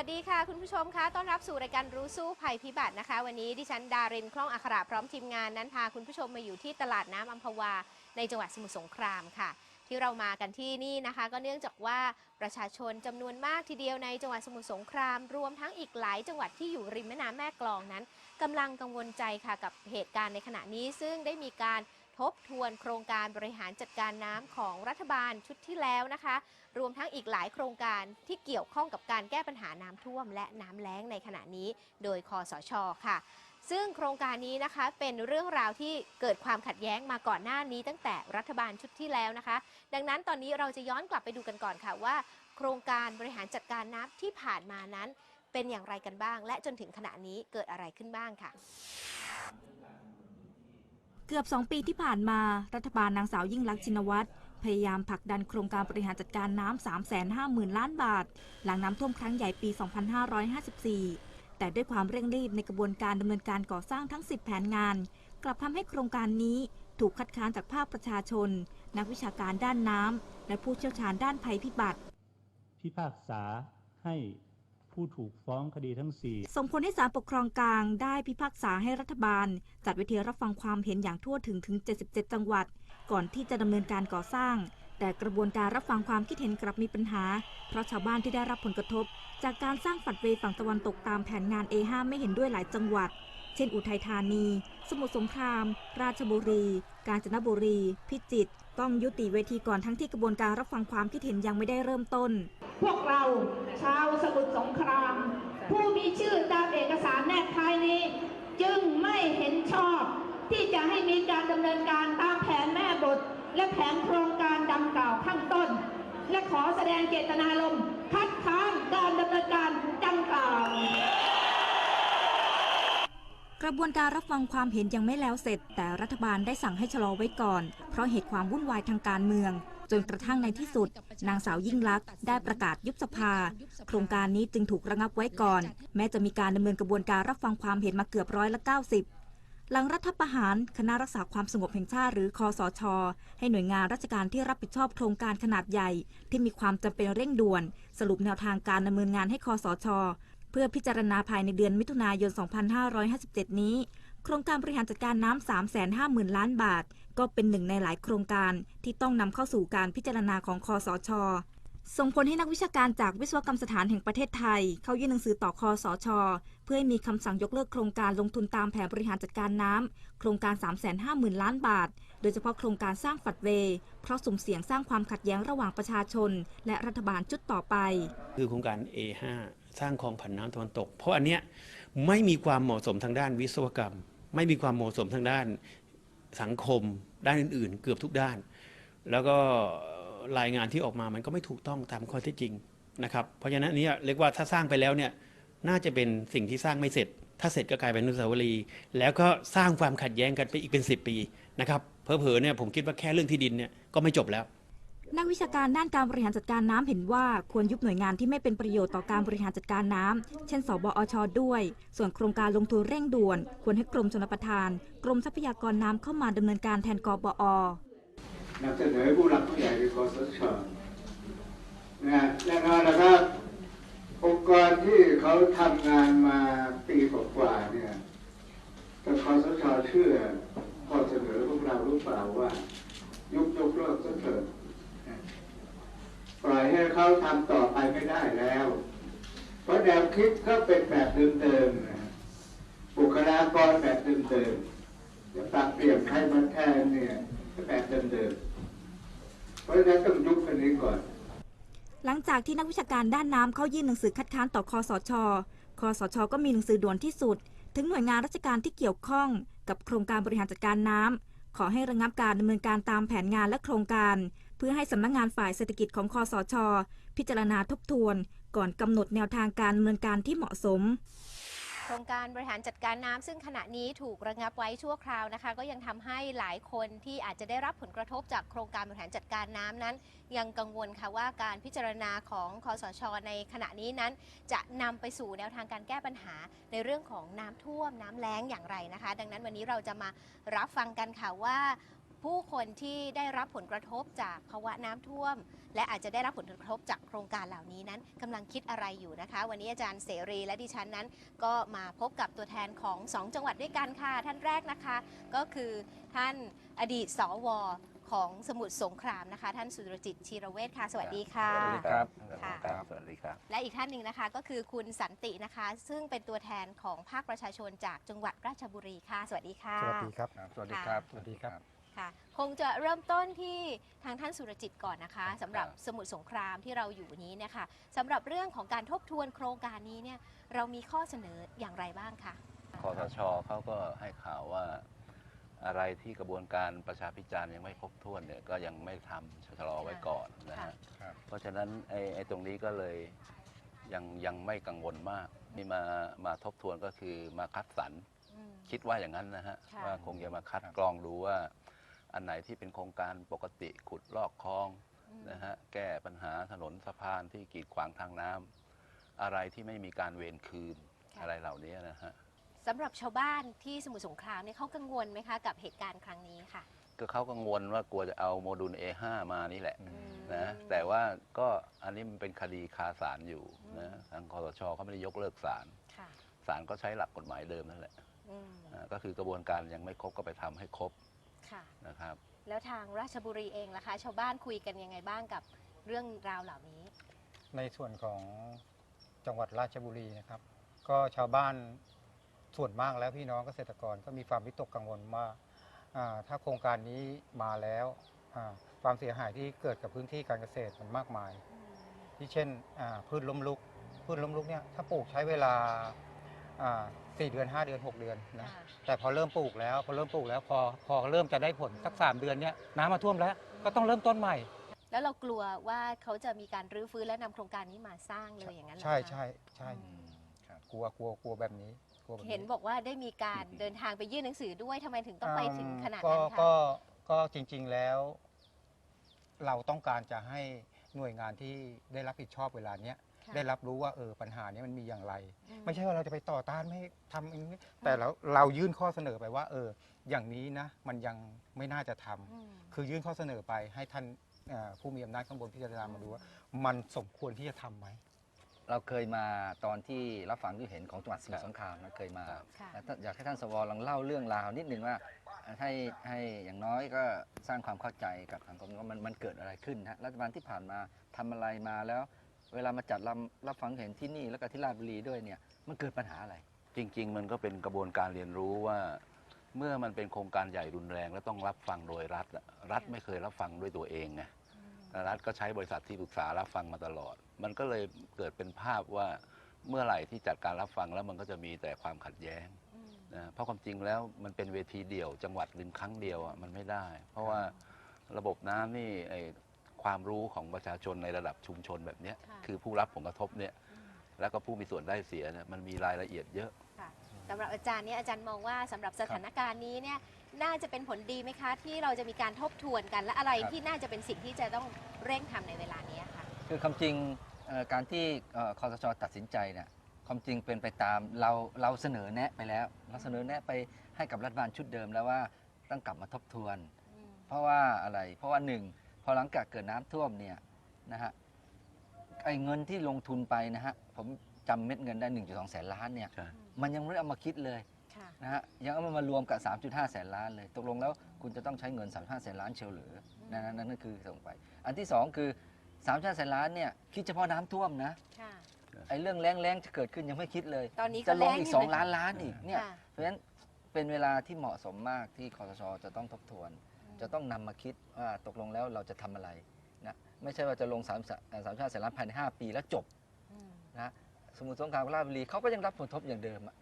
สวัสดีค่ะ คุณผู้ชมคะต้อนรับสู่รายการรู้สู้ภัยพิบัตินะคะ วันนี้ดิฉันดารินคล่องอัคราพร้อมทีมงานนั้นพาคุณผู้ชมมาอยู่ที่ตลาดน้ำอัมพวา ในจังหวัดสมุทรสงครามค่ะ ที่เรามากันที่นี่นะคะ ก็เนื่องจากว่าประชาชนจำนวนมากทีเดียวในจังหวัดสมุทรสงคราม รวมทั้งอีกหลายจังหวัดที่อยู่ริมแม่น้ำแม่กลองนั้นกำลังกังวลใจค่ะกับเหตุการณ์ในขณะนี้ซึ่งได้มีการ ทบทวนโครงการบริหารจัดการน้ำของรัฐบาลชุดที่แล้วนะคะ รวมทั้งอีกหลายโครงการที่เกี่ยวข้องกับการแก้ปัญหาน้ำท่วม และน้ำแล้งในขณะนี้ โดยคอสชค่ะ ซึ่งโครงการนี้นะคะเป็นเรื่องราวที่เกิดความขัดแย้งมาก่อนหน้านี้ ตั้งแต่รัฐบาลชุดที่แล้วนะคะ ดังนั้นตอนนี้เราจะย้อนกลับไปดูกันก่อนค่ะว่า โครงการบริหารจัดการน้ำที่ผ่านมานั้น เป็นอย่างไรกันบ้าง และจนถึงขณะนี้เกิดอะไรขึ้นบ้างค่ะ เกือบ 2 ปีที่ผ่านมา รัฐบาลนางสาวยิ่งลักษณ์ชินวัตรพยายามผลักดันโครงการบริหารจัดการน้ำ350,000 ล้านบาท หลังน้ำท่วมครั้งใหญ่ปี 2554 แต่ด้วยความเร่งรีบในกระบวนการดำเนินการก่อสร้างทั้ง 10 แผนงาน กลับทำให้โครงการนี้ถูกคัดค้านจากภาคประชาชน นักวิชาการด้านน้ำและผู้เชี่ยวชาญด้านภัยพิบัติ พิพากษาให้ ผู้ถูกฟ้องคดีทั้ง 4 ส่งผลให้ศาลปกครองกลางได้พิพากษาให้รัฐบาล จัดเวทีรับฟังความเห็นอย่างทั่วถึงถึง 77 จังหวัด ก่อนที่จะดำเนินการก่อสร้าง แต่กระบวนการรับฟังความคิดเห็นกลับมีปัญหา เพราะชาวบ้านที่ได้รับผลกระทบ จากการสร้างฝัดเวฝั่งตะวันตกตามแผนงาน A5 ไม่เห็นด้วยหลายจังหวัด เช่น อุทัยธานี สมุทรสงคราม ราชบุรี กาญจนบุรี พิจิตร ต้องยุติเวทีก่อนทั้งที่กระบวนการรับฟังความคิดเห็นยังไม่ได้เริ่มต้น พวกเราชาวสมุทรสงคราม ผู้มีชื่อตามเอกสารแนบท้ายนี้ จึงไม่เห็นชอบ ที่จะให้มีการดำเนินการตามแผนแม่บท และแผนโครงการดังกล่าวข้างต้น และขอแสดงเจตนารมณ์คัดค้านการดำเนินการดังกล่าว กระบวนการรับฟังความเห็นยังไม่แล้วเสร็จ แต่รัฐบาลได้สั่งให้ชะลอไว้ก่อน เพราะเหตุความวุ่นวายทางการเมือง จนกระทั่งในที่สุด นางสาวยิ่งลักษณ์ได้ประกาศยุบสภา โครงการนี้จึงถูกระงับไว้ก่อน แม้จะมีการดำเนินกระบวนการรับฟังความเห็นมาเกือบร้อยละ 90หลังรัฐประหาร คณะรักษาความสงบแห่งชาติหรือคอสช ให้หน่วยงานราชการที่รับผิดชอบโครงการขนาดใหญ่ ที่มีความจำเป็นเร่งด่วน สรุปแนวทางการดำเนินงานให้คอสช พื่อพิจารณาภายในเดือนมิถุนายน 2557 นี้ โครงการบริหารจัดการน้ำ 350,000 ล้านบาท ก็เป็นหนึ่งในหลายโครงการที่ต้องนำเข้าสู่การพิจารณาของคอสช ส่งผลให้นักวิชาการจากวิศวกรรมสถานแห่งประเทศไทย เข้ายื่นหนังสือต่อคอสช เพื่อให้มีคำสั่งยกเลิกโครงการลงทุนตามแผนบริหารจัดการน้ำโครงการ 350,000 ล้านบาท โดยเฉพาะโครงการสร้างฝัดเว เพราะสุ่มเสี่ยงสร้างความขัดแย้งระหว่างประชาชน และรัฐบาลชุดต่อไป คือโครงการ A5 สร้างคลองผันน้ำตะวันตก เพราะอันเนี้ยไม่มีความเหมาะสมทางด้านวิศวกรรม ไม่มีความเหมาะสมทางด้านสังคม ด้านอื่น ๆ เกือบทุกด้าน แล้วก็รายงานที่ออกมามันก็ไม่ถูกต้องตามข้อเท็จจริงนะครับเพราะฉะนั้นนเนี้ยเรียกว่าถ้าสร้างไปแล้วเนี่ยน่าจะเป็นสิ่งที่สร้างไม่เสร็จ ถ้าเสร็จก็กลายเป็นอนุสาวรีย์แล้วก็สร้างความขัดแย้งกันไปอีกเป็น 10 ปีนะครับเผลอเนี่ยผมคิดว่าแค่เรื่องที่ดินเนี่ยก็ไม่จบแล้ว นักวิชาการด้านการบริหารจัดการน้ำเห็นว่าควรยุบหน่วยงานที่ไม่เป็นประโยชน์ต่อการบริหารจัดการน้ำเช่น สบอชด้วย ส่วนโครงการลงทุนเร่งด่วน ควรให้กรมชลประทาน กรมทรัพยากรน้ำเข้ามาดำเนินการแทนกบอ นำเสนอผู้หลักผู้ใหญ่ในคอสชนะฮะแน่นอนนะครับ องค์กรที่เขาทำงานมาปีกว่าๆเนี่ยแต่คอสชเชื่อข้อเสนอพวกเราหรือเปล่าว่า ยุบยกเลิกก็เถิดนะ ปล่อยให้เขาทำต่อไปไม่ได้แล้ว เพราะแนวคิดก็เป็นแบบเดิมๆบุคลากรแบบเดิมๆจะปรับเปลี่ยนใครมาแทนเนี่ยก็แบบเดิมๆเพราะฉะนั้นต้องยุบกันนี้ก่อน หลังจากที่นักวิชาการด้านน้ำเข้ายื่นหนังสือคัดค้านต่อคอสช คอสช ก็มีหนังสือด่วนที่สุด ถึงหน่วยงานราชการที่เกี่ยวข้องกับโครงการบริหารจัดการน้ำขอให้ระงับการดำเนินการตามแผนงานและโครงการ เพื่อให้สำนักงานฝ่ายเศรษฐกิจของคอสช พิจารณาทบทวน ก่อนกำหนดแนวทางการดำเนินการที่เหมาะสมโครงการบริหารจัดการน้ำซึ่งขณะนี้ถูกระงับไว้ชั่วคราวนะคะ ก็ยังทำให้หลายคนที่อาจจะได้รับผลกระทบจากโครงการบริหารจัดการน้ำนั้น ยังกังวลค่ะว่าการพิจารณาของคอสช ในขณะนี้นั้น จะนำไปสู่แนวทางการแก้ปัญหาในเรื่องของน้ำท่วมน้ำแล้งอย่างไรนะคะ ดังนั้นวันนี้เราจะมารับฟังกันค่ะว่า ผู้คนที่ได้รับผลกระทบจากภาวะน้ำท่วม และอาจจะได้รับผลกระทบจากโครงการเหล่านี้นั้นกำลังคิดอะไรอยู่นะคะ วันนี้อาจารย์เสรีและดิฉันนั้น ก็มาพบกับตัวแทนของ 2 จังหวัดด้วยกันค่ะ ท่านแรกนะคะ ก็คือท่านอดีตสวของสมุทรสงครามนะคะ ท่านสุรจิตชีระเวชค่ะ สวัสดีค่ะ สวัสดีครับ ค่ะ ครับ สวัสดีครับ และอีกท่านหนึ่งนะคะก็คือคุณสันตินะคะ ซึ่งเป็นตัวแทนของภาคประชาชนจากจังหวัดราชบุรีค่ะ สวัสดีค่ะ สวัสดีครับ สวัสดีครับ สวัสดีครับ ค่ะ คงจะเริ่มต้นที่ทางท่านสุรจิตก่อนนะคะสำหรับครับสมุทรสงครามที่เราอยู่นี้เนะคะสำหรับเรื่องของการทบทวนโครงการนี้เนี่ยเรามีข้อเสนออย่างไรบ้างคะคอสชเขาก็ให้ข่าวว่าอะไรที่กระบวนการประชาพิจารณ์ยังไม่ครบถ้วนเนี่ยก็ยังไม่ทำชะลอไว้ก่อนนะค่ะฮะเพราะฉะนั้นไอ้ไอ้ตรงนี้ก็เลยยังยังไม่กังวลมากนี่มามาทบทวนก็คือมาคัดสรรอืมคิดว่าอย่างนั้นนะฮะค่ะว่าคงจะมาคัดกรองดูว่า อันไหนที่เป็นโครงการปกติขุดลอกคลองอืมนะฮะแก้ปัญหาถนนสะพานที่กีดขวางทางน้ำอะไรที่ไม่มีการเวรคืนค่ะ อะไรเหล่านี้นะฮะสำหรับชาวบ้านที่สมุทรสงครามเนี่ยเขากังวลไหมคะกับเหตุการณ์ครั้งนี้ค่ะ ก็เขากังวลว่ากลัวจะเอาโมดูล A5 มานี่แหละอืม นะแต่ว่าก็อันนี้มันเป็นคดีคาศาลอยู่อืมนะทางคอสชเขาไม่ได้ยกเลิกศาลค่ะศาลก็ใช้หลักกฎหมายเดิมนั่นแหละอืม อ่าก็คือกระบวนการยังไม่ครบก็ไปทำให้ครบ ค่ะ นะครับ แล้วทางราชบุรีเองล่ะคะ ชาวบ้านคุยกันยังไงบ้างกับเรื่องราวเหล่านี้ ในส่วนของจังหวัดราชบุรีนะครับ ก็ชาวบ้านส่วนมากแล้วพี่น้องเกษตรกรก็มีความวิตกกังวลว่าอ่าถ้าโครงการนี้มาแล้วอ่าความเสียหายที่เกิดกับพื้นที่การเกษตรมันมากมาย ที่เช่นอ่าพืชล้มลุก พืชล้มลุกเนี่ยถ้าปลูกใช้เวลา อ่าสี่เดือน5เดือน6เดือนนะค่ะแต่พอเริ่มปลูกแล้วพอเริ่มปลูกแล้วพอพอเริ่มจะได้ผลสักสามเดือนเนี่ยน้ำมาท่วมแล้วก็ต้องเริ่มต้นใหม่ แล้วเรากลัวว่าเขาจะมีการรื้อฟื้นและนำโครงการนี้มาสร้างเลยอย่างนั้นเหรอใช่คะ ใช่ใช่อืมกลัวกลัวกลัวแบบนี้กลัวแบบเห็นบอกว่าได้มีการเดินทางไปยื่นหนังสือด้วยทำไมถึงต้องไปถึงขนาดก็นั้นคะก็ก็จริงๆแล้ว เราต้องการจะให้หน่วยงานที่ได้รับผิดชอบเวลาเนี้ย ค่ะได้รับรู้ว่าเออปัญหานี้มันมีอย่างไร อืไม่ใช่ว่าเราจะไปต่อต้านไม่ให้ทำอย่างนี้แต่เราเรายื่นข้อเสนอไปว่า เออ อย่างนี้นะ มันยังไม่น่าจะทำอืม คือยื่นข้อเสนอไปให้ท่านเอ่อผู้มีอำนาจข้างบนพิจารณาอืมมาดูว่า มันสมควรที่จะทำไหม เราเคยมาตอนที่รับฟังที่เห็นของจังหวัดสมุทรสงครามนะเคยมาครับค่ะ แล้วถ้าอยากให้ท่านสวลองเล่าเรื่องราวนิดนึงว่าให้ให้อย่างน้อยก็สร้างความเข้าใจกับสังคมว่ามันมันเกิดอะไรขึ้นนะรัฐบาลที่ผ่านมาทำอะไรมาแล้ว เวลามาจัดรับรับฟังเห็นที่นี่แล้วก็ที่ราชบุรีด้วยเนี่ยมันเกิดปัญหาอะไร จริง ๆ มันก็เป็นกระบวนการเรียนรู้ว่า เมื่อมันเป็นโครงการใหญ่รุนแรง แล้วต้องรับฟังโดยรัฐอะรัฐไม่เคยรับฟังด้วยตัวเองไงรัฐก็ใช้บริษัทที่ปรึกษารับฟังมาตลอด มันก็เลยเกิดเป็นภาพว่าเมื่อไหร่ที่จัดการรับฟังแล้วมันก็จะมีแต่ความขัดแย้งนะเพราะความจริงแล้วมันเป็นเวทีเดี่ยว จังหวัดหนึ่งครั้งเดียวอะมันไม่ได้ เพราะว่าระบบน้ำนี่ไอ ความรู้ของประชาชนในระดับชุมชนแบบเนี้ยค่ะ คือผู้รับผลกระทบเนี่ยอืมแล้วก็ผู้มีส่วนได้เสียเนี่ยมันมีรายละเอียดเยอะ ค่ะสำหรับอาจารย์เนี่ยอาจารย์มองว่าสำหรับสถานการณ์นี้เนี่ยน่าจะเป็นผลดีไหมคะ ที่เราจะมีการทบทวนกันและอะไรครับ ที่น่าจะเป็นสิ่งที่จะต้องเร่งทำในเวลานี้ค่ะ คือความจริงเอ่อการที่เอ่อคอสชตัดสินใจเนี่ยความจริงเป็นไปตามเราเราเสนอแนะไปแล้ว เราเสนอแนะไปให้กับรัฐบาลชุดเดิมแล้วว่าต้องกลับมาทบทวนอืมเพราะว่าอะไรเพราะว่าหนึ่งพ อหลังจากเกิดน้ำท่วมเนี่ยนะฮะไอ้เงินที่ลงทุนไปนะฮะผมจำเม็ดเงินได้ 1.2 แสนล้านเนี่ยใช่มันยังไม่ได้เอามาคิดเลยค่ะนะฮะยังเอามารวมกับ 3.5 แสนล้านเลย ตกลงแล้วคุณจะต้องใช้เงิน 3.5 แสนล้านเชียวหรือนั่นนั่นนั่นคือส่งไป อันที่ 2 คือ 3.5 แสนล้านเนี่ยคิดเฉพาะน้ำท่วมนะค่ะไอ้เรื่องแรงแรงๆจะเกิดขึ้นยังไม่คิดเลย ตอนนี้ก็จะลงแรงอีกอยู่2ล้านนะคะล้านอีกเนี่ยค่ะเพราะฉะนั้น เป็นเวลาที่เหมาะสมมากที่คอสชจะต้องทบทวน จะต้องนำมาคิดว่าตกลงแล้วเราจะทำอะไรนะไม่ใช่ว่าจะลง3ามสามชาติแสนล้านภายใน5ปีแล้วจบอืมนะสมุทรสงครามกับราชบุรีเขาก็ยังรับผลกระทบอย่างเดิมอะ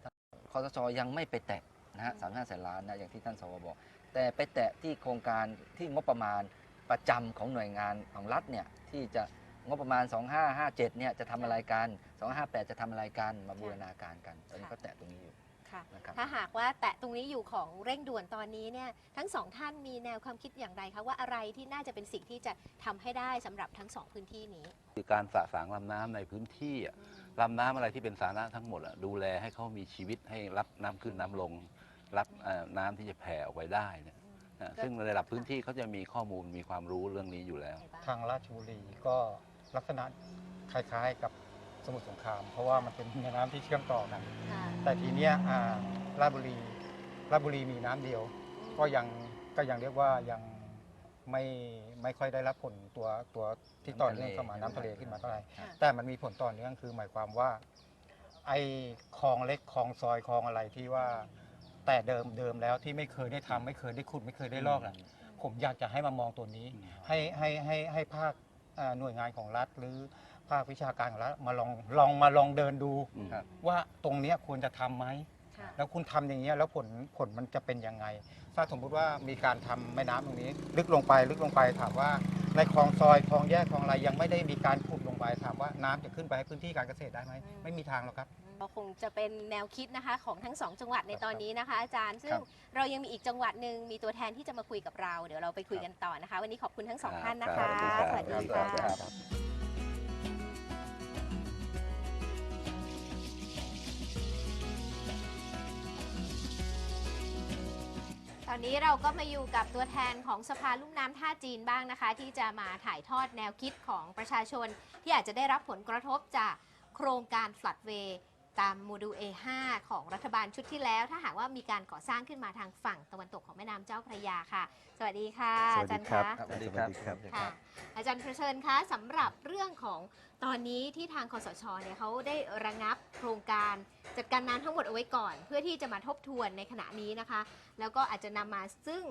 คอสชยังไม่ไปแตะนะฮะสามห้าแสนล้านนะอย่างที่ท่านสวบอก แต่ไปแตะที่โครงการที่งบประมาณประจำของหน่วยงานของรัฐเนี่ยที่จะงบประมาณ 2557เนี่ยจะทำอะไรกัน 2558 จะทำอะไรกันมาบูรณาการกันตอนนี้ก็แตะตรงนี้อยู่ ค่ะ นะครับ ถ้าหากว่าแตะตรงนี้อยู่ของเร่งด่วนตอนนี้เนี่ยทั้งสองท่านมีแนวความคิดอย่างไรคะว่าอะไรที่น่าจะเป็นสิ่งที่จะทำให้ได้สำหรับทั้งสองพื้นที่นี้ คือการสะสางลำน้ำในพื้นที่อะลำน้ำอะไรที่เป็นสาธารณะทั้งหมดอะดูแลให้เขามีชีวิตให้รับน้ำขึ้นน้ำลง รับเอ่อน้ำที่จะแผ่ออกไปได้เนี่ยนะซึ่งในระดับพื้นที่เขาจะมีข้อมูลมีความรู้เรื่องนี้อยู่แล้วไหนบ้างทางราชบุรีก็ลักษณะคล้ายๆกับ สมุทรสงคราม เพราะว่ามันเป็นแม่น้ำที่เชื่อมต่อกัน ค่ะแต่ทีเนี้ยอ่าราชบุรีราชบุรีมีน้ำเดียว ก็ยังก็ยังเรียกว่ายังไม่ไม่ค่อยได้รับผลตัวตัวที่ต่อเนื่องเข้ามาน้ำน้ำทะทะเลเลขึ้นมาเท่าไหร่ ค่ะ แต่มันมีผลต่อเนื่องคือหมายความว่า ไอ้คลองเล็กคลองซอยคลองอะไรที่ว่า แต่เดิมเดิมแล้วที่ไม่เคยได้ทำไม่เคยได้ขุดไม่เคยได้ลอกอะผมอยากจะให้มามองตัวนี้ ให้ให้ให้ให้ภาคอ่าหน่วยงานของรัฐหรือ ภาควิชาการของรัฐมาลองลองมาลองเดินดู อืม ครับ ว่าตรงเนี้ยควรจะทำไหม ค่ะแล้วคุณทำอย่างเงี้ยแล้วผลผลมันจะเป็นยังไง ถ้าสมมุติว่ามีการทำแม่น้ำตรงนี้ ลึกลงไปลึกลงไปถามว่าในคลองซอยคลองแยกคลองอะไรยังไม่ได้มีการขุดลงไปถามว่าน้ำจะขึ้นไปให้พื้นที่การเกษตรได้ไหมไม่มีทางหรอกครับ ก็คงจะเป็นแนวคิดนะคะของทั้งสองจังหวัดในตอนนี้นะคะ อาจารย์ ซึ่คงรับ เรายังมีอีกจังหวัดหนึ่งมีตัวแทนที่จะมาคุยกับเรา เดี๋ยวเราไปคุยกันต่อนะคะ วันนี้ขอบคุณทั้งสองครับท่านนะครัคะบสวัสดีครัค่ะบ ตอนนี้เราก็มาอยู่กับตัวแทนของสภาลุ่มน้ำท่าจีนบ้างนะคะ ที่จะมาถ่ายทอดแนวคิดของประชาชน ที่อาจจะได้รับผลกระทบจากโครงการฟลัดเวย์ ตามโมดูล A5 ของรัฐบาลชุดที่แล้ว ถ้าหากว่ามีการก่อสร้างขึ้นมาทางฝั่งตะวันตกของแม่น้ำเจ้าพระยาค่ะ สวัสดีค่ะสวัอาสจาดีรย์ครับคะสวัสดีครับ สวัสดีครับค่ะอาจารย์ประเชิญคะสำหรับเรื่องของตอนนี้ที่ทางคอสชเนี่ยเขาได้ระงับโครงการจัดการน้ำทั้งหมดเอาไว้ก่อน เพื่อที่จะมาทบทวนในขณะนี้นะคะ แล้วก็อาจจะนำมาซึ่ง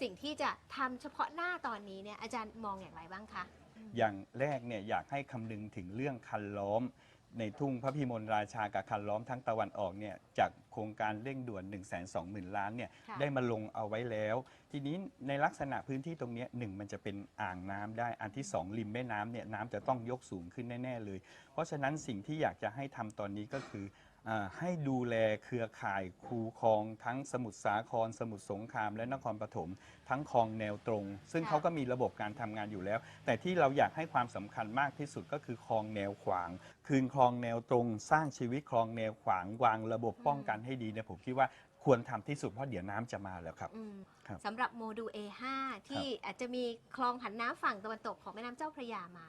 สิ่งที่จะทำเฉพาะหน้าตอนนี้เนี่ยอาจารย์มองอย่างไรบ้างคะ อย่างแรกเนี่ยอยากให้คำนึงถึงเรื่องคันล้อม ในทุ่งพระพิมลราชากับคันล้อมทั้งตะวันออกเนี่ยจากโครงการเร่งด่วน 1 2 0 0 0 0 ล้านเนี่ยค่ะ ได้มาลงเอาไว้แล้ว ทีนี้ในลักษณะพื้นที่ตรงเนี้ยหนึ่งมันจะเป็นอ่างน้ำได้อันที่สองริมแม่น้ำเนี่ยน้ำจะต้องยกสูงขึ้นแน่ ๆ เลย เพราะฉะนั้นสิ่งที่อยากจะให้ทำตอนนี้ก็คืออา ให้ดูแลเครือข่ายคูคลองทั้งสมุทรสาคร สมุทรสงคราม และนครปฐมทั้งคลองแนวตรง ซึ่งค่ะเขาก็มีระบบการทำงานอยู่แล้ว แต่ที่เราอยากให้ความสำคัญมากที่สุดก็คือคลองแนวขวาง คืนคลองแนวตรง สร้างชีวิตคลองแนวขวางวางระบบป้องกันให้ดีเนี่ยผมคิดว่าควรทำที่สุดเพราะเดี๋ยวน้ำจะมาแล้วครับ อืมครับสำหรับโมดูล A5 ที่อาจจะมีคลองผันน้ำฝั่งตะวันตกของแม่น้ำเจ้าพระยามา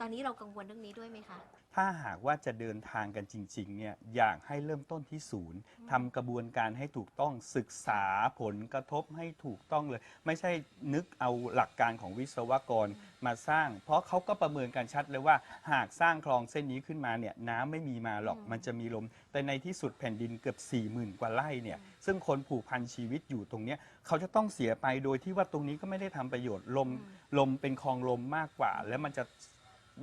ตอนนี้เรากังวลเรื่องนี้ด้วยไหมคะ ถ้าหากว่าจะเดินทางกันจริงๆเนี่ยอยากให้เริ่มต้นที่ศูนย์ทำกระบวนการให้ถูกต้องศึกษาผลกระทบให้ถูกต้องเลย ไม่ใช่นึกเอาหลักการของวิศวกรมาสร้าง เพราะเขาก็ประเมินกันชัดเลยว่า หากสร้างคลองเส้นนี้ขึ้นมาเนี่ยน้ำไม่มีมาหรอกอืมมันจะมีลม แต่ในที่สุดแผ่นดินเกือบ4ี่หมื่นกว่าไร่เนี่ยซึ่งคนผูกพันชีวิตอยู่ตรงเนี้ยเขาจะต้องเสียไปโดยที่ว่าตรงนี้ก็ไม่ได้ทำประโยชน์ลมลมเป็นคลองลมมากกว่า แล้วมันจะ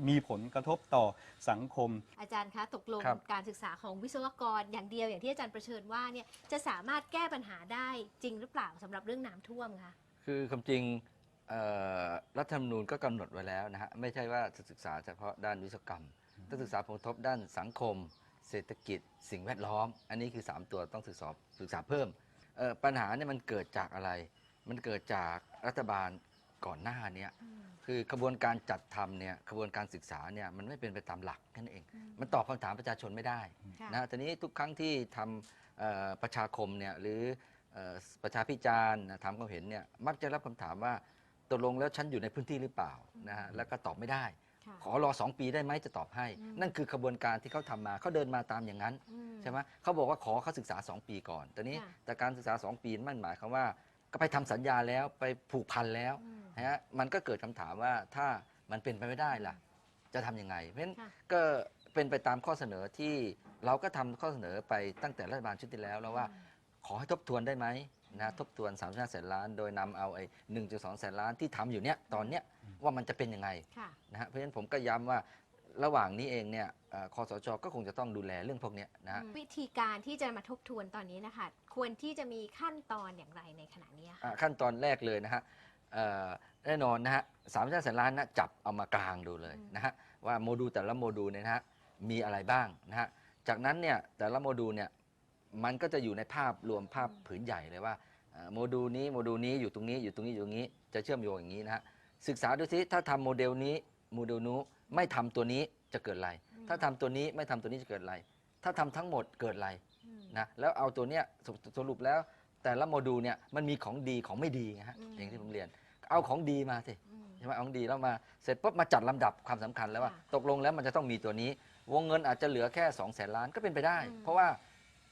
มีผลกระทบต่อสังคม อาจารย์คะตกลงครับ การศึกษาของวิศวกรอย่างเดียวอย่างที่อาจารย์ประเชิญว่าเนี่ยจะสามารถแก้ปัญหาได้จริงหรือเปล่าสำหรับเรื่องน้ำท่วมคะ คือความจริงเอ่อรัฐธรรมนูญก็กำหนดไว้แล้วนะฮะไม่ใช่ว่าจะศึกษาเฉพาะด้านวิศวกรรม ต้องศึกษาผลกระทบด้านสังคม เศรษฐกิจ สิ่งแวดล้อม อันนี้คือ 3 ตัวต้องศึกษาศึกษาเพิ่มเอ่อปัญหาเนี่ยมันเกิดจากอะไร มันเกิดจากรัฐบาลก่อนหน้าเนี้ คือกระบวนการจัดทำเนี่ยกระบวนการศึกษาเนี่ยมันไม่เป็นไปตามหลักนั่นเอง มันตอบคำถามประชาชนไม่ได้ค่ะ นะทีนี้ทุกครั้งที่ทำเอ่อประชาคมเนี่ยหรือเอ่อประชาพิจารณ์นะทำความเห็นเนี่ยมักจะรับคำถามว่าตกลงแล้วฉันอยู่ในพื้นที่หรือเปล่านะฮะแล้วก็ตอบไม่ได้ ค่ะ ขอรอ 2 ปีได้ไหมจะตอบให้ อืม นั่นคือกระบวนการที่เขาทำมาเขาเดินมาตามอย่างนั้น อื ใช่ไหมเขาบอกว่าขอเขาศึกษา 2 ปีก่อนแต่นี้ค่ะ แต่การศึกษา 2 ปีนั่นหมายความว่า ก็ไปทำสัญญาแล้วไปผูกพันแล้วอืม นะฮะมันก็เกิดคำถามว่าถ้ามันเป็นไปไม่ได้ล่ะ จะทำยังไง เพราะฉะนั้นค่ะ ก็เป็นไปตามข้อเสนอที่เราก็ทำข้อเสนอไปตั้งแต่รัฐบาลชุดที่แล้วแล้วว่า ขอให้ทบทวนได้ไหมนะทบทวน3 5แสนล้าน โดยนำเอาไอ้1.2แสนล้านที่ทำอยู่เนี้ยตอนเนี้ยว่ามันจะเป็นยังไงค่ะ นะฮะเพราะฉะนั้นผมก็ย้ำว่าระหว่างนี้เองเนี่ย เอ่อคอสชก็คงจะต้องดูแลเรื่องพวกเนี้ยนะฮะวิธีการที่จะมาทบทวนตอนนี้นะคะควรที่จะมีขั้นตอนอย่างไรในขณะนี้คะอะขั้นตอนแรกเลยนะฮะเอ่อแน่นอนนะฮะสามแสนล้านนะจับเอามากลางดูเลยนะฮะว่าโมดูลแต่ละโมดูลเนี่ยนะฮะมีอะไรบ้างนะฮะจากนั้นเนี่ยแต่ละโมดูลเนี่ยมันก็จะอยู่ในภาพรวมภาพผืนใหญ่เลยว่าเอ่อโมดูลนี้โมดูลนี้อยู่ตรงนี้อยู่ตรงนี้อยู่ตรงนี้จะเชื่อมโยงอย่างนี้นะฮะศึกษาดูซิถ้าทำโมเดลนี้โมเดลนู้นไม่ทำตัวนี้จะเกิดอะไร ถ้าทำตัวนี้ไม่ทำตัวนี้จะเกิดอะไร ถ้าทำทั้งหมดเกิดอะไรอืมนะแล้วเอาตัวเนี้ยสรุปสรุปแล้วแต่ละโมดูลเนี่ยมันมีของดีของไม่ดีไงฮะอืมอย่างที่ผมเรียน เอาของดีมาสิอืมใช่ไหมเอาของดีแล้วมาเสร็จปุ๊บมาจัดลำดับความสำคัญแล้วว่าค่ะตกลงแล้วมันจะต้องมีตัวนี้ วงเงินอาจจะเหลือแค่2องแสนล้านก็เป็นไปได้อืมเพราะว่า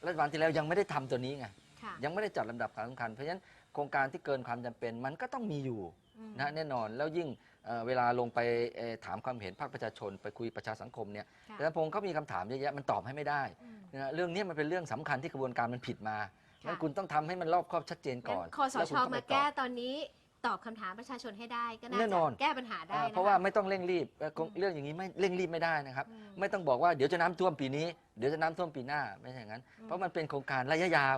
รัฐบาลที่แล้วยังไม่ได้ทำตัวนี้ไงค่ะยังไม่ได้จัดลำดับความสำคัญ เพราะฉะนั้นโครงการที่เกินความจำเป็นมันก็ต้องมีอยู่อืมนะแน่นอนแล้วยิ่ง เอ่อเวลาลงไปเอ่อถามความเห็นภาคประชาชน ไปคุยประชาสังคมเนี่ยค่ะ แต่ละพงศ์เขามีคำถามเยอะแยะมันตอบให้ไม่ได้อืมนะเรื่องนี้มันเป็นเรื่องสำคัญที่กระบวนการมันผิดมาค่ะ งั้นคุณต้องทำให้มันรอบคอบชัดเจนก่อนงั้คอสแล้วชคุณก็ไปมาตแก้อบ ตอนนี้ตอบคำถามประชาชนให้ได้ก็น่าแน่นจะอนแก้ปัญหาได้อ่านะคะเพราะว่าไม่ต้องเร่งรีบเอ่อคงอืมเรื่องอย่างนี้ไม่เร่งรีบไม่ได้นะครับ อืมไม่ต้องบอกว่าเดี๋ยวจะน้ำท่วมปีนี้ เดี๋ยวจะน้ำท่วมปีหน้าไม่ใช่อย่างนั้น อืมเพราะมันเป็นโครงการระยะยาว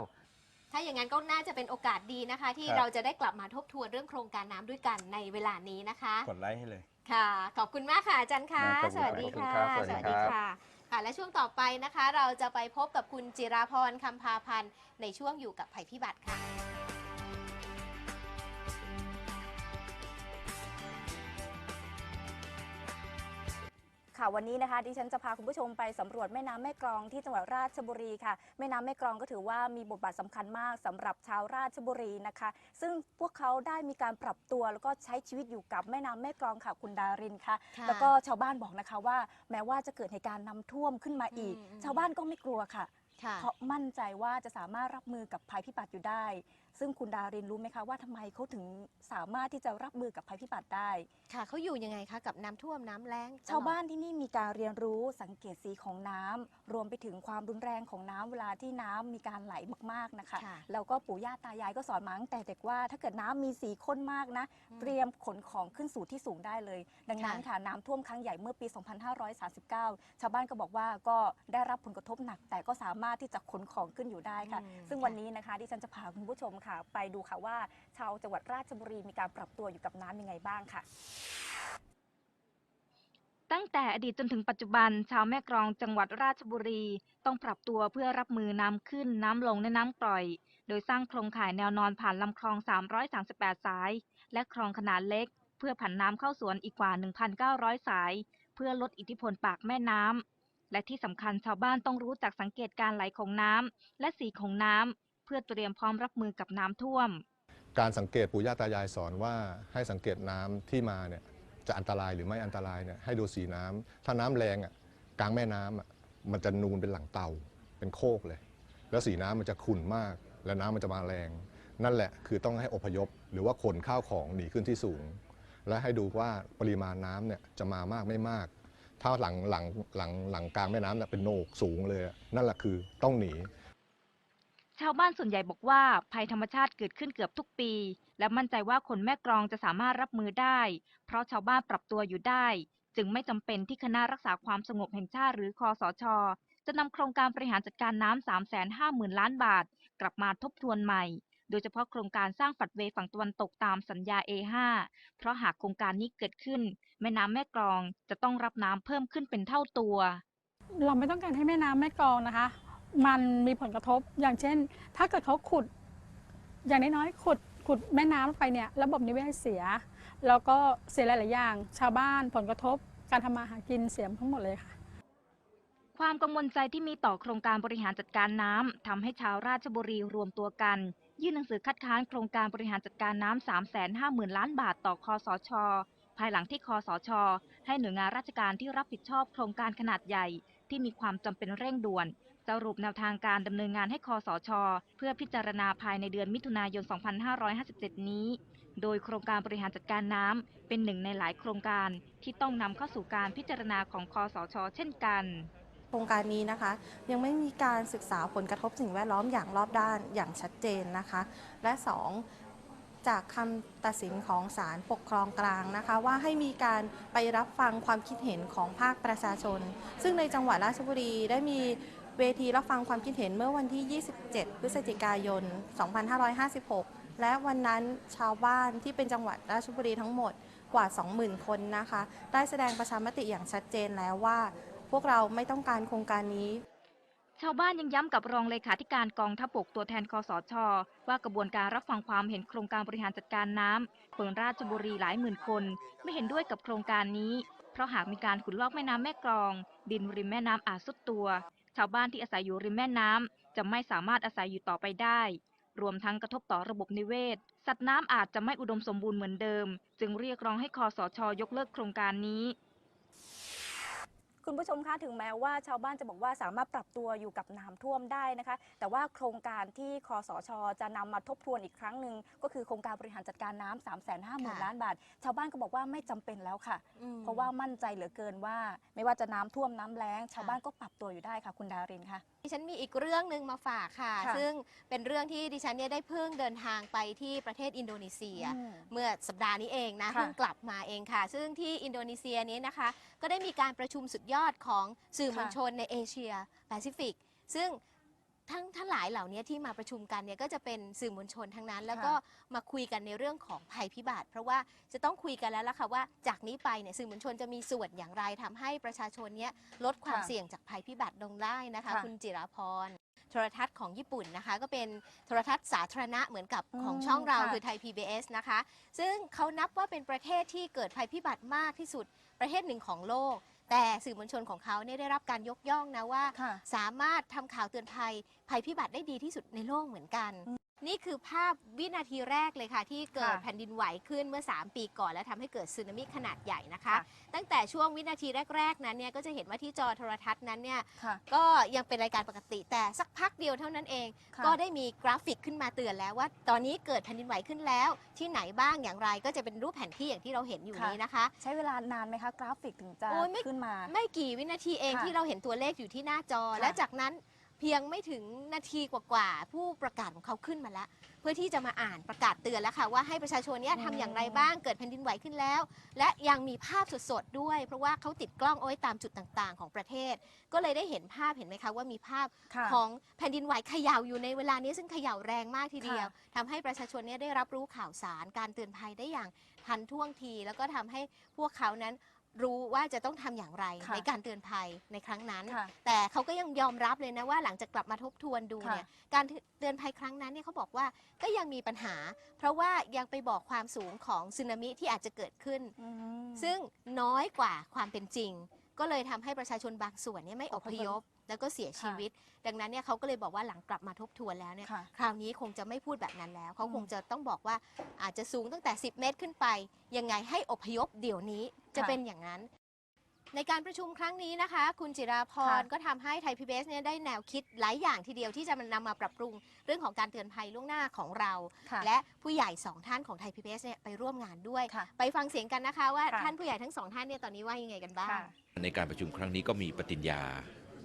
ถ้าอย่างนั้นก็น่าจะเป็นโอกาสดีนะคะ ที่ครับ เราจะได้กลับมาทบทวนเรื่องโครงการน้ำด้วยกันในเวลานี้นะคะ กดไลค์ให้เลย ค่ะ ขอบคุณมากค่ะอาจารย์คะขอบคุณสวัสดีค่ะ ขอบคุณครับสวัสดีครับค่ะค่ะ และช่วงต่อไปนะคะ เราจะไปพบกับคุณจิราพรคำพาพันธ์ในช่วงอยู่กับภัยพิบัติค่ะ ค่ะวันนี้นะคะดิฉันจะพาคุณผู้ชมไปสำรวจแม่น้ำแม่กลองที่จังหวัดราชบุรีค่ะแม่น้ำแม่กลองก็ถือว่ามีบทบาทสำคัญมากสำหรับชาวราชบุรีนะคะ ซึ่งพวกเขาได้มีการปรับตัวแล้วก็ใช้ชีวิตอยู่กับแม่น้ำแม่กลองค่ะคุณดารินค่ะ ค่ะแล้วก็ชาวบ้านบอกนะคะว่า แม้ว่าจะเกิดเหตุการณ์น้ำท่วมขึ้นมาอีก อืมอืมชาวบ้านก็ไม่กลัวค่ะ ค่ะ เพราะมั่นใจว่าจะสามารถรับมือกับภัยพิบัติอยู่ได้ ซึ่งคุณดารินรู้ไหมคะว่าทำไมเขาถึงสามารถที่จะรับมือกับภัยพิบัติได้ ค่ะเขาอยู่ยังไงคะกับน้ำท่วมน้ำแล้งตลอดชาวบ้านที่นี่มีการเรียนรู้สังเกตสีของน้ำรวมไปถึงความรุนแรงของน้ำเวลาที่น้ำมีการไหลมากๆนะคะ ค่ะ แล้วก็ปู่ย่าตายายก็สอนมาตั้งแต่เด็กว่าถ้าเกิดน้ำมีสีข้นมากนะ อืมเตรียมขนของขึ้นสู่ที่สูงได้เลย ดังนั้นค่ะค่ะน้ำท่วมครั้งใหญ่เมื่อปี 2539 ชาวบ้านก็บอกว่าก็ได้รับผลกระทบหนัก แต่ก็สามารถที่จะขนของขึ้นอยู่ได้ค่ะ อืมซึ่งค่ะวันนี้นะคะที่ฉันจะพาคุณผู้ชมค่ะ ไปดูค่ะว่า ชาวจังหวัดราชบุรีมีการปรับตัวอยู่กับน้ำยังไงบ้างค่ะ ตั้งแต่อดีตจนถึงปัจจุบัน ชาวแม่กลองจังหวัดราชบุรี ต้องปรับตัวเพื่อรับมือน้ำขึ้นน้ำลงและน้ำปล่อย โดยสร้างโครงข่ายแนวนอนผ่านลำคลอง 338 สาย และคลองขนาดเล็ก เพื่อผันน้ำเข้าสวนอีกกว่า 1,900 สาย เพื่อลดอิทธิพลปากแม่น้ำและที่สำคัญชาวบ้านต้องรู้จักสังเกตการไหลของน้ำและสีของน้ำ เพื่อเตรียมพร้อมรับมือกับน้ำท่วม การสังเกตปู่ย่าตายายสอนว่าให้สังเกตน้ำที่มาเนี่ยจะอันตรายหรือไม่อันตรายเนี่ยให้ดูสีน้ำถ้าน้ำแรงอะกลางแม่น้ำอะมันจะนูนเป็นหลังเตาเป็นโคกเลย แล้วสีน้ำมันจะขุ่นมาก แล้วน้ำมันจะมาแรง นั่นแหละคือต้องให้อพยพ หรือว่าขนข้าวของหนีขึ้นที่สูง และให้ดูว่าปริมาณน้ำเนี่ยจะมามากไม่มาก ถ้าหลังหลังหลังหลังกลางแม่น้ำเนี่ยเป็นโหนกสูงเลยอะนั่นแหละคือต้องหนี ชาวบ้านส่วนใหญ่บอกว่าภัยธรรมชาติเกิดขึ้นเกือบทุกปี และมั่นใจว่าคนแม่กลองจะสามารถรับมือได้ เพราะชาวบ้านปรับตัวอยู่ได้ จึงไม่จำเป็นที่คณะรักษาความสงบแห่งชาติหรือคอสช จะนำโครงการบริหารจัดการน้ำ350,000 ล้านบาท กลับมาทบทวนใหม่ โดยเฉพาะโครงการสร้างฝัดเวฝั่งตะวันตกตามสัญญา A5 เพราะหากโครงการนี้เกิดขึ้น แม่น้ำแม่กลองจะต้องรับน้ำเพิ่มขึ้นเป็นเท่าตัว เราไม่ต้องการให้แม่น้ำแม่กลองนะคะ มันมีผลกระทบ อย่างเช่น ถ้าเกิดเขาขุด อย่างน้อยๆขุดขุดแม่น้ำไปเนี่ย ระบบนิเวศเสีย แล้วก็เสียหลายๆอย่าง ชาวบ้านผลกระทบ การทำมาหากินเสียทั้งหมดเลยค่ะ ความกังวลใจที่มีต่อโครงการบริหารจัดการน้ำทำให้ชาวราชบุรีรวมตัวกัน ยื่นหนังสือคัดค้านโครงการบริหารจัดการน้ำ350,000ล้านบาทต่อคอสชภายหลังที่คอสช ให้หน่วยงานราชการที่รับผิดชอบโครงการขนาดใหญ่ ที่มีความจำเป็นเร่งด่วน สรุปแนวทางการดำเนินงานให้คอสช เพื่อพิจารณาภายในเดือนมิถุนายน 2557 นี้ โดยโครงการบริหารจัดการน้ำเป็นหนึ่งในหลายโครงการที่ต้องนำเข้าสู่การพิจารณาของคอสช เช่นกันโครงการนี้นะคะยังไม่มีการศึกษาผลกระทบสิ่งแวดล้อมอย่างรอบด้านอย่างชัดเจนนะคะ และ 2 จากคำตัดสินของศาลปกครองกลางนะคะ ว่าให้มีการไปรับฟังความคิดเห็นของภาคประชาชน ซึ่งในจังหวัดราชบุรีได้มี เวทีรับฟังความคิดเห็นเมื่อวันที่ 27 พฤศจิกายน 2556 และวันนั้นชาวบ้านที่เป็นจังหวัดราชบุรีทั้งหมดกว่า 20,000 คนนะคะ ได้แสดงประชามติอย่างชัดเจนแล้วว่า พวกเราไม่ต้องการโครงการนี้ ชาวบ้านยังย้ำกับรองเลขาธิการกองทัพบกตัวแทนคอสช ว่ากระบวนการรับฟังความเห็นโครงการบริหารจัดการน้ำคนราชบุรีหลายหมื่นคน ไม่เห็นด้วยกับโครงการนี้ เพราะหากมีการขุดลอกแม่น้ำแม่กลอง ดินริมแม่น้ำอาจสุดตัว ชาวบ้านที่อาศัยอยู่ริมแม่น้ำจะไม่สามารถอาศัยอยู่ต่อไปได้ รวมทั้งกระทบต่อระบบนิเวศ สัตว์น้ำอาจจะไม่อุดมสมบูรณ์เหมือนเดิม จึงเรียกร้องให้คอสช ยกเลิกโครงการนี้ คุณผู้ชมคะถึงแม้ว่าชาวบ้านจะบอกว่าสามารถปรับตัวอยู่กับน้ำท่วมได้นะคะ แต่ว่าโครงการที่คอสช จะนำมาทบทวนอีกครั้งหนึ่งก็คือโครงการบริหารจัดการน้ำ3 5 0 0 0 0 ล้านบาท ชาวบ้านก็บอกว่าไม่จำเป็นแล้วค่ะ อืม เพราะว่ามั่นใจเหลือเกินว่า ไม่ว่าจะน้ำท่วมน้ำแล้ง ชาวบ้านก็ปรับตัวอยู่ได้ค่ะคุณดารินค่ะ ดิฉันมีอีกเรื่องหนึ่งมาฝากค่ะ ค่ะ ซึ่งเป็นเรื่องที่ดิฉันเนี่ยได้เพิ่งเดินทางไปที่ประเทศอินโดนีเซีย อืม เมื่อสัปดาห์นี้เองนะค่ะ เพิ่งกลับมาเองค่ะ ซึ่งที่อินโดนีเซียนี้นะคะ ก็ได้มีการประชุมสุดยอดของสื่อมวลชนในเอเชียแปซิฟิก ซึ่งทั้งทั้งหลายเหล่านี้ที่มาประชุมกันเนี่ยก็จะเป็นสื่อมวลชนทั้งนั้น แล้วก็มาคุยกันในเรื่องของภัยพิบัติ เพราะว่าจะต้องคุยกันแล้วล่ะค่ะว่าจากนี้ไปเนี่ยสื่อมวลชนจะมีส่วนอย่างไรทำให้ประชาชนเนี่ยลดความค่ะเสี่ยงจากภัยพิบัติลงได้นะคะค่ะคุณจิราพรโทรทัศน์ของญี่ปุ่นนะคะ ก็เป็นโทรทัศน์สาธารณะเหมือนกับอืมของช่องเราค่ะคือไทย PBS นะคะ ซึ่งเขานับว่าเป็นประเทศที่เกิดภัยพิบัติมากที่สุดประเทศหนึ่งของโลก แต่สื่อมวลชนของเขาเนี่ยได้รับการยกย่องนะว่า ค่ะ สามารถทำข่าวเตือนภัยภัยพิบัติได้ดีที่สุดในโลกเหมือนกัน นี่คือภาพวินาทีแรกเลยค่ะ ที่เกิดค่ะแผ่นดินไหวขึ้นเมื่อ 3 ปีก่อน แล้วทำให้เกิดสึนามิขนาดใหญ่นะคะ ค่ะ ตั้งแต่ช่วงวินาทีแรก ๆ นั้นเนี่ยก็จะเห็นว่าที่จอโทรทัศน์นั้นเนี่ยค่ะ ก็ยังเป็นรายการปกติ แต่สักพักเดียวเท่านั้นเอง ค่ะ ก็ได้มีกราฟิกขึ้นมาเตือนแล้วว่า ตอนนี้เกิดแผ่นดินไหวขึ้นแล้ว ที่ไหนบ้างอย่างไรก็จะเป็นรูปแผนที่อย่างที่เราเห็นอยู่ค่ะนี้นะคะ ใช้เวลานานไหมคะ กราฟิกถึงจะโอ้ยไม่ ขึ้นมา ไม่กี่วินาทีเองค่ะที่เราเห็นตัวเลขอยู่ที่หน้าจอ ค่ะและจากนั้น เพียงไม่ถึงนาทีกว่าๆผู้ประกาศของเขาขึ้นมาแล้ว เพื่อที่จะมาอ่านประกาศเตือนแล้วค่ะ ว่าให้ประชาชนเนี่ยทำอย่างไรบ้างเกิดแผ่นดินไหวขึ้นแล้ว และยังมีภาพสดๆด้วย เพราะว่าเขาติดกล้องเอาไว้ตามจุดต่างๆ ของประเทศ ก็เลยได้เห็นภาพเห็นไหมคะว่ามีภาพค่ะของแผ่นดินไหวเขย่าอยู่ในเวลานี้ซึ่งเขย่าแรงมากทีเดียวค่ะทำให้ประชาชนเนี่ยได้รับรู้ข่าวสารการเตือนภัยได้อย่างทันท่วงที แล้วก็ทำให้พวกเขานั้น รู้ว่าจะต้องทำอย่างไรค่ะในการเตือนภัยในครั้งนั้น ค่ะแต่เขาก็ยังยอมรับเลยนะว่าหลังจากกลับมาทบทวนดูค่ะเนี่ยการเตือนภัยครั้งนั้นเนี่ยเขาบอกว่าก็ยังมีปัญหา เพราะว่ายังไปบอกความสูงของสึนามิที่อาจจะเกิดขึ้น อืมซึ่งน้อยกว่าความเป็นจริง ก็เลยทำให้ประชาชนบางส่วนเนี่ยไม่อพยพ แล้วก็เสียชีวิต ดังนั้นเนี่ยเขาก็เลยบอกว่าหลังกลับมาทบทวนแล้วเนี่ยค่ะ คราวนี้คงจะไม่พูดแบบนั้นแล้วเขาอืมคงจะต้องบอกว่าอาจจะสูงตั้งแต่ 10 เมตรขึ้นไป ยังไงให้อพยพเดี๋ยวนี้จะค่ะเป็นอย่างนั้น ในการประชุมครั้งนี้นะคะ คุณจิราพรค่ะก็ทำให้ไทยพีบีเนี่ยได้แนวคิดหลายอย่างทีเดียวที่จะมันนำมาปรับปรุงเรื่องของการเตือนภัยล่วงหน้าของเรา ค่ะและผู้ใหญ่สองท่านของไทยพีบีเนี่ยไปร่วมงานด้วย ค่ะไปฟังเสียงกันนะคะว่าค่ะ ท่านผู้ใหญ่ทั้งสองท่านเนี่ยตอนนี้ว่ายังไงกันบ้างค่ะในการประชุมครั้งนี้ก็มีปฏิญญา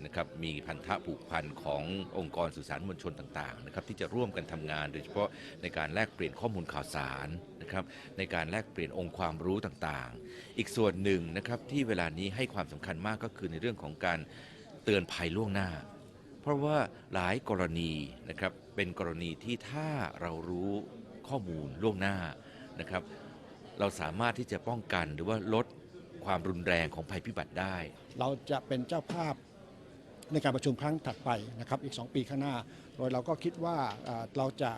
นะครับมีพันธะผูกพันขององค์กรสื่อสารมวลชนต่างๆนะครับที่จะร่วมกันทำงาน โดยเฉพาะในการแลกเปลี่ยนข้อมูลข่าวสารนะครับในการแลกเปลี่ยนองค์ความรู้ต่างๆ อีกส่วนหนึ่งนะครับที่เวลานี้ให้ความสำคัญมากก็คือในเรื่องของการเตือนภัยล่วงหน้า เพราะว่าหลายกรณีนะครับเป็นกรณีที่ถ้าเรารู้ข้อมูลล่วงหน้านะครับเราสามารถที่จะป้องกันหรือว่าลดความรุนแรงของภัยพิบัติได้ เราจะเป็นเจ้าภาพ ในการประชุมครั้งถัดไปนะครับอีก 2 ปีข้างหน้า โดยเราก็คิดว่าเราจะ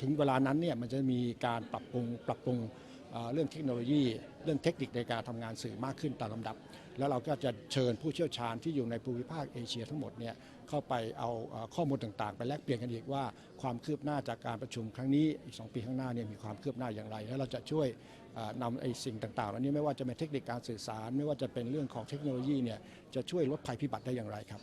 ถึงเวลานั้นเนี่ยมันจะมีการปรับปรุงปรับปรุงเรื่องเทคโนโลยี เรื่องเทคนิคในการทำงานสื่อมากขึ้นตามลำดับ แล้วเราก็จะเชิญผู้เชี่ยวชาญที่อยู่ในภูมิภาคเอเชียทั้งหมดเนี่ยเข้าไปเอาข้อมูลต่างๆ ไปแลกเปลี่ยนกันอีกว่าความคืบหน้าจากการประชุมครั้งนี้อีก 2 ปีข้างหน้าเนี่ยมีความคืบหน้าอย่างไร แล้วเราจะช่วย นำไอ้สิ่งต่างๆเหล่านี้ไม่ว่าจะเป็นเทคนิคการสื่อสาร ไม่ว่าจะเป็นเรื่องของเทคโนโลยีเนี่ยจะช่วยลดภัยพิบัติได้อย่างไรครับ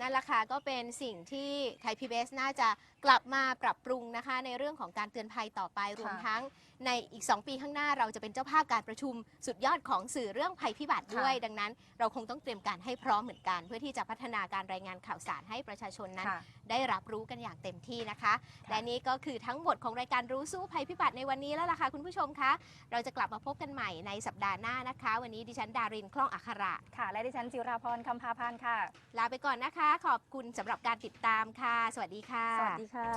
นั่นแหละค่ะก็เป็นสิ่งที่ไทย PBS น่าจะ กลับมาปรับปรุงนะคะ ในเรื่องของการเตือนภัยต่อไปรวมทั้ง ในอีก 2 ปีข้างหน้าเราจะเป็นเจ้าภาพการประชุมสุดยอดของสื่อเรื่องภัยพิบัติด้วย ดังนั้น เราคงต้องเตรียมการให้พร้อมเหมือนกัน เพื่อที่จะพัฒนาการรายงานข่าวสารให้ประชาชนนั้น ค่ะได้รับรู้กันอย่างเต็มที่นะคะ และนี่ก็คือทั้งหมดของรายการรู้สู้ภัยพิบัติในวันนี้แล้วล่ะค่ะคุณผู้ชมคะเราจะกลับมาพบกันใหม่ในสัปดาห์หน้านะคะ วันนี้ดิฉันดารินคล่องอัคระค่ะ และดิฉันจิราพรคำพาพันธ์ค่ะ ลาไปก่อนนะคะ ขอบคุณสำหรับการติดตามค่ะ สวัสดีค่ะ สวัสดีค่ะ